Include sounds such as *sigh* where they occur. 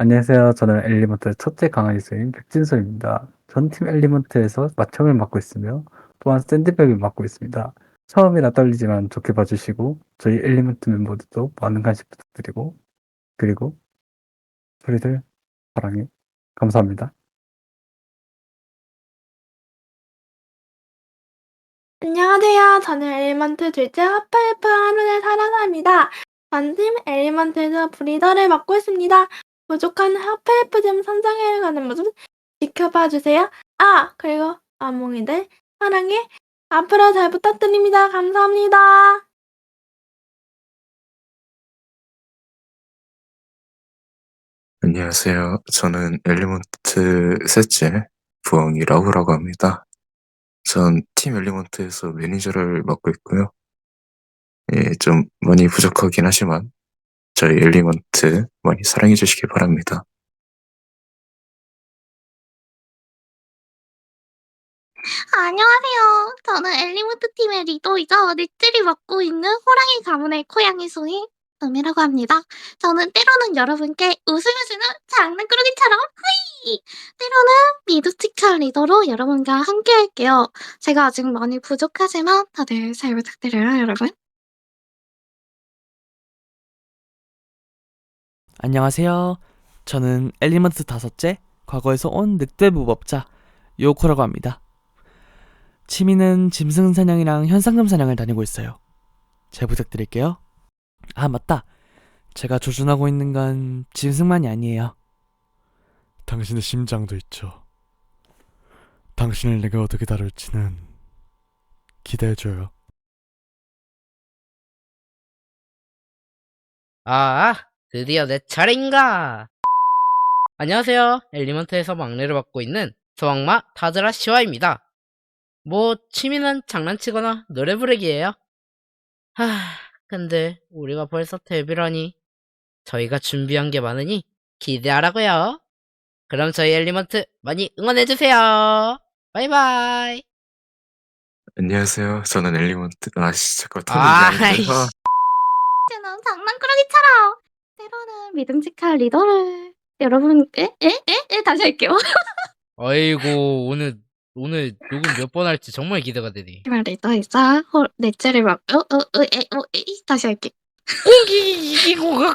안녕하세요. 저는 엘리먼트 첫째 강아지수인 백진솔입니다. 전 팀 엘리먼트에서 마청을 맡고 있으며 또한 샌드백을 맡고 있습니다. 처음이라 떨리지만 좋게 봐주시고 저희 엘리먼트 멤버들도 많은 관심 부탁드리고 그리고 우리들 사랑해 감사합니다. 안녕하세요. 저는 엘리먼트 둘째 하프엘프 하루의 사랑사입니다. 전팀 엘리먼트에서 브리더를 맡고 있습니다. 부족한 하프엘프 좀 성장해가는 모습 지켜봐 주세요. 아, 그리고 아몽이들 사랑해. 앞으로 잘 부탁드립니다. 감사합니다. 안녕하세요. 저는 엘리먼트 셋째 부엉이 라우라고 합니다. 전 팀 엘리먼트에서 매니저를 맡고 있고요. 예, 좀 많이 부족하긴 하지만 저희 엘리먼트 많이 사랑해 주시기 바랍니다. 안녕하세요. 저는 엘리먼트 팀의 리더이자 넷째를 맡고 있는 호랑이 가문의 고양이 소희 음이라고 합니다. 저는 때로는 여러분께 주는 장난꾸러기처럼 흐이! 때로는 미드티카 리더로 여러분과 함께 할게요. 제가 아직 많이 부족하지만 다들 잘 부탁드려요, 여러분. 안녕하세요. 저는 엘리먼트 다섯째, 과거에서 온 늑대 무법자 요코라고 합니다. 취미는 짐승 사냥이랑 현상금 사냥을 다니고 있어요. 잘 부탁드릴게요. 아, 맞다. 제가 조준하고 있는 건 짐승만이 아니에요. 당신의 심장도 있죠. 당신을 내가 어떻게 다룰지는 기대해줘요. 아, 드디어 내 차례인가? 안녕하세요. 엘리먼트에서 막내를 맡고 있는 소왕마 타즈라 시와입니다. 뭐, 취미는 장난치거나 노래 부르기예요. 하, 근데 우리가 벌써 데뷔라니. 저희가 준비한 게 많으니 기대하라고요. 그럼 저희 엘리먼트 많이 응원해주세요. 바이바이. 안녕하세요. 저는 엘리먼트 아씨 잠깐 아, 톤이 이상한데. 아, 저는 장난꾸러기처럼 때로는 믿음직한 리더를 여러분, 에? 에? 에? 에? 다시 할게요. *laughs* 어이구, 오늘, 오늘 녹음 몇 번 할지 정말 기대가 되네. 팀의 리더이자 호- 넷째를 맡고 어, 어, 에, 어, 에, 다시 할게. 이기고 가